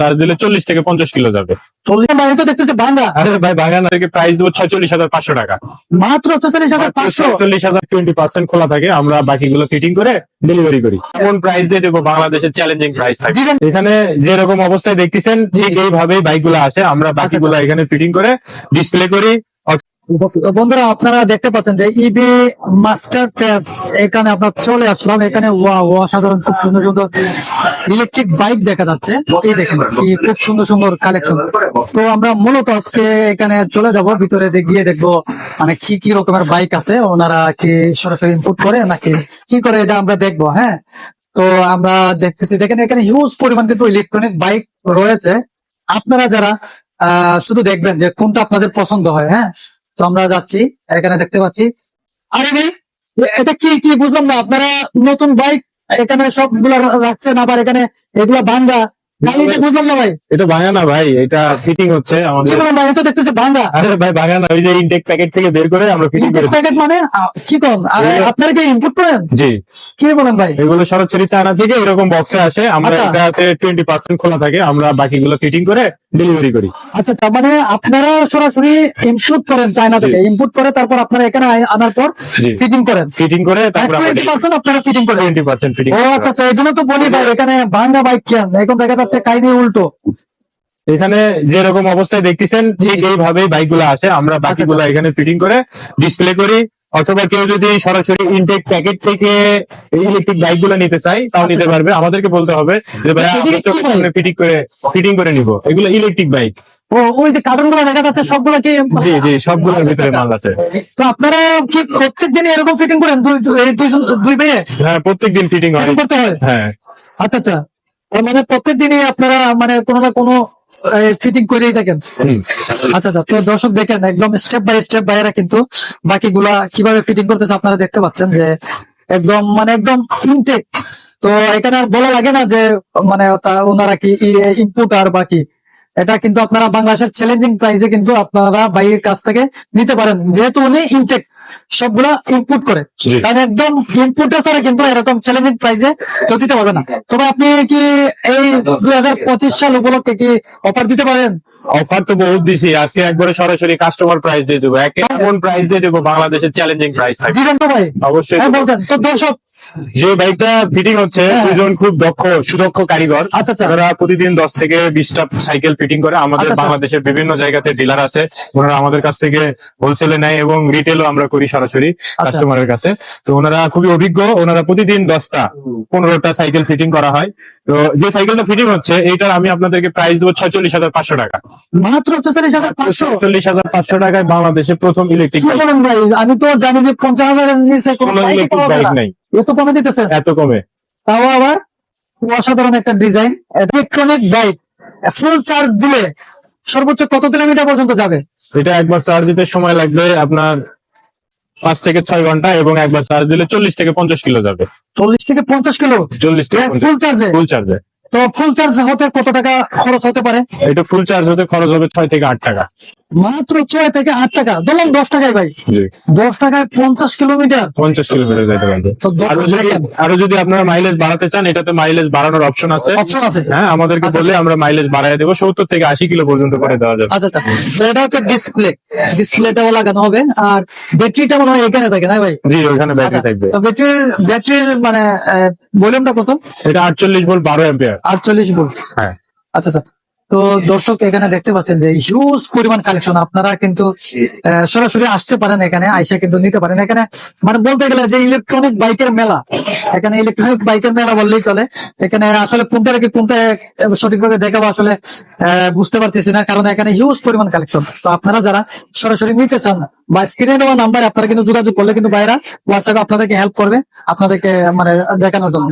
Charge দিলে চল্লিশ থেকে পঞ্চাশ কিলো যাবে। চল্লিশ আমি তো দেখতেছি ভাঙ্গা আরে ভাই বাগান থেকে প্রাইস দেবো ছয়চল্লিশ হাজার পাঁচশো টাকা। মাত্র হাজার পাঁচশো? চল্লিশ হাজার টোয়েন্টি পার্সেন্ট খোলা থাকে। আমরা বাকিগুলো ফিটিং করে ডেলিভারি করি। কোন প্রাইস দিয়ে দেবো? বাংলাদেশের চ্যালেঞ্জিং প্রাইস থাকে। এখানে যেরকম অবস্থায় দেখতেছেন ঠিক এইভাবেই বাইকগুলো আসে। আমরা বাকিগুলো এখানে ফিটিং করে ডিসপ্লে করি। বন্ধুরা, আপনারা দেখতে পাচ্ছেন যে ইবি মাস্টার ট্যাবস এখানে আপনার চলে আসলাম। এখানে ওয়া অসাধারণ, খুব সুন্দর সুন্দর ইলেকট্রিক বাইক দেখা যাচ্ছে। এই দেখেন, কি খুব সুন্দর সুন্দর কালেকশন তো আমরা মূলত আজকে এখানে চলে যাব, ভিতরে গিয়ে দেখব মানে কি কি রকমের বাইক আছে, ওনারা কি সরাসরি ইনপুট করে, নাকি কি করে, এটা আমরা দেখব হ্যাঁ? তো আমরা দেখতেছি, দেখেন এখানে হিউজ পরিমাণ কিন্তু ইলেকট্রনিক বাইক রয়েছে। আপনারা যারা শুধু দেখবেন যে কোনটা আপনাদের পছন্দ হয় হ্যাঁ? তো আমরা যাচ্ছি এখানে দেখতে পাচ্ছি। আরে ভাই এটা কি কি বুঝলাম না আপনারা নতুন বাইক এখানে সবগুলো রাখছেন আবার এখানে এগুলা ভাঙ্গা। এটা না ভাই। এটা ভাঙা না ভাই এটা ফিটিং হচ্ছে কি আমাদের বলেন আমি তো দেখতেছি ভাঙ্গা আরে ভাই ভাঙা না ওই যে ইনটেক প্যাকেট থেকে বের করে আমরা ফিটিং করে প্যাকেট মানে কি আপনারা কি ইনপুট করেন? জি। কি বলেন ভাই? এগুলো সরাসরি চায়না থেকে এরকম বক্সে আসে আমরা আচ্ছা। এটাতে টোয়েন্টি পার্সেন্ট খোলা থাকে আমরা বাকিগুলো ফিটিং করে ডেলিভারি করি। আচ্ছা আচ্ছা মানে আপনারা সরাসরি ইনপুট করেন চায়না থেকে। ইনপুট করে তারপর আপনারা এখানে আনার পর ফিটিং করেন। ফিটিং করে তারপর আপনারা ফিটিং করেন। টোয়েন্টি পার্সেন্ট ফিটিং ও আচ্ছা আচ্ছা এই জন্য তো বলি ভাই এখানে ভাঙ্গা বাইক কেন? এখন দেখা যাচ্ছে কাহিনী উল্টো। এখানে যেরকম অবস্থায় দেখতেছেন ঠিক। এইভাবেই বাইকগুলো আসে। আমরা বাকিগুলো এখানে ফিটিং করে ডিসপ্লে করি। অথবা কেউ যদি সরাসরি ইনটেক প্যাকেট থেকে ইলেকট্রিক বাইকগুলো নিতে চাই তাও নিতে পারবে। আমাদেরকে বলতে হবে যে ভাই আমরা চোখের সামনে ফিটিং করে ফিটিং করে নিব। এগুলো ইলেকট্রিক বাইক ও ওই যে কার্টুনগুলো দেখা যাচ্ছে সবগুলো কি জি জি সবগুলোর ভিতরে মাল আছে। তো আপনারা কি প্রত্যেক দিন এরকম ফিটিং করেন? দুই দুই- দুই ভাইয়ে? হ্যাঁ প্রত্যেকদিন ফিটিং হয়। করতে হয়? হ্যাঁ। আচ্ছা আচ্ছা। মানে প্রত্যেক দিনই আপনারা মানে কোনো না কোনো ফিটিং করেই থাকেন। আচ্ছা আচ্ছা। তো দর্শক দেখেন একদম স্টেপ বাই স্টেপ বাইরা কিন্তু বাকিগুলা কীভাবে ফিটিং করতেছে আপনারা দেখতে পাচ্ছেন যে একদম মানে একদম ইনটেক তো এখানে আর বলা লাগে না যে মানে ওনারা কি ইনপুট আর বাকি। এটা কিন্তু আপনারা বাংলাদেশের চ্যালেঞ্জিং প্রাইসে কিন্তু আপনারা বাইরের কাছ থেকে নিতে পারেন। যেহেতু উনি ইনটেক সবগুলা ইনপুট করে। কারণ একদম ইনপুটে ছাড়া কিন্তু এরকম চ্যালেঞ্জিং প্রাইসে কেউ দিতে পারবে না। তবে আপনি কি এই দুই হাজার পঁচিশ সাল উপলক্ষে কি অফার দিতে পারেন? অফার তো বহুত দিছি। আজকে একবারে সরাসরি কাস্টমার প্রাইস দিয়ে দেবো। এক এমন প্রাইস দিয়ে দেবো বাংলাদেশের চ্যালেঞ্জিং প্রাইস থাকে। দিবেন তো ভাই? অবশ্যই হ্যাঁ বলছেন। তো দর্শক যে বাইকটা ফিটিং হচ্ছে হ্যাঁ। দুজন খুব দক্ষ সুদক্ষ কারিগর। আচ্ছা, আচ্ছা। ওনারা প্রতিদিন দশ থেকে বিশটা সাইকেল ফিটিং করে। আমাদের আচ্ছা। বাংলাদেশের বিভিন্ন জায়গাতে ডিলার আছে। ওনারা আমাদের কাছ থেকে হোলসেলে নেয় এবং রিটেলও আমরা করি সরাসরি। কাস্টমারের কাছে। তো ওনারা খুবই অভিজ্ঞ। ওনারা প্রতিদিন দশটা পনেরোটা সাইকেল ফিটিং করা হয়। তো যে সাইকেলটা ফিটিং হচ্ছে এইটার আমি আপনাদেরকে প্রাইস দেবো ছয়চল্লিশ হাজার পাঁচশো টাকা। মাত্র চল্লিশ হাজার পাঁচশো? চল্লিশ হাজার পাঁচশো টাকায় বাংলাদেশে প্রথম ইলেকট্রিক আমি তো জানি যে পঞ্চাশ হাজার কোনো ইলেকট্রিক বাইক। নেই। এত কমে দিতেছেন এত কমে। তাও আবার অসাধারণ একটা design electronic bike full charge দিলে সর্বোচ্চ কত কিলোমিটার পর্যন্ত যাবে? এটা একবার চার্জ দিতে সময় লাগবে আপনার পাঁচ থেকে ছয় ঘণ্টা এবং একবার চার্জ দিলে চল্লিশ থেকে পঞ্চাশ কিলো যাবে। চল্লিশ থেকে পঞ্চাশ কিলো? চল্লিশ থেকে ফুল চার্জে ফুল চার্জে তো ফুল চার্জ হতে কত টাকা খরচ হতে পারে? এটা ফুল চার্জ হতে খরচ হবে ছয় থেকে আট টাকা। মাত্র ছয় থেকে আট টাকা। ধরলাম দশ টাকায় ভাই। দশ টাকায় পঞ্চাশ কিলোমিটার। পঞ্চাশ কিলোমিটার যেতে পারবে। আরও যদি দেখেন। আরও যদি আপনারা মাইলেজ বাড়াতে চান এটাতে মাইলেজ বাড়ানোর অপশন আছে। অপশন আছে। হ্যাঁ আমাদেরকে আচ্ছা, বললে আমরা মাইলেজ বাড়াই দেবো। সত্তর থেকে আশি কিলো পর্যন্ত করে দেওয়া যাবে। আচ্ছা আচ্ছা। তো এটা হচ্ছে ডিসপ্লে ডিসপ্লেটাও লাগানো হবে। আর ব্যাটারিটা মনে হয় এখানে থাকে না ভাই? জি ওখানে ব্যাটারি থাকবে। ব্যাটারির ব্যাটারির মানে ভলিউমটা কত? এটা আটচল্লিশ ভোল্ট বারো অ্যাম্পিয়ার আটচল্লিশ ভোল্ট হ্যাঁ। আচ্ছা আচ্ছা। তো দর্শক এখানে দেখতে পাচ্ছেন যে হিউজ পরিমাণ কালেকশন আপনারা কিন্তু সরাসরি আসতে পারেন এখানে আইসা কিন্তু নিতে পারেন। এখানে মানে বলতে গেলে যে ইলেকট্রনিক বাইকের মেলা এখানে ইলেকট্রনিক বাইকের মেলা বললেই চলে। এখানে আসলে কোনটা রেখে কোনটা সঠিকভাবে দেখাবো আসলে আহ, বুঝতে পারতেছি না কারণ এখানে হিউজ পরিমাণ কালেকশন তো আপনারা যারা সরাসরি নিতে চান বা স্ক্রিনে দেওয়া নাম্বারে আপনারা কিন্তু যোগাযোগ করলে কিন্তু বাইরা হোয়াটসঅ্যাপে আপনাদেরকে হেল্প করবে আপনাদেরকে মানে দেখানোর জন্য।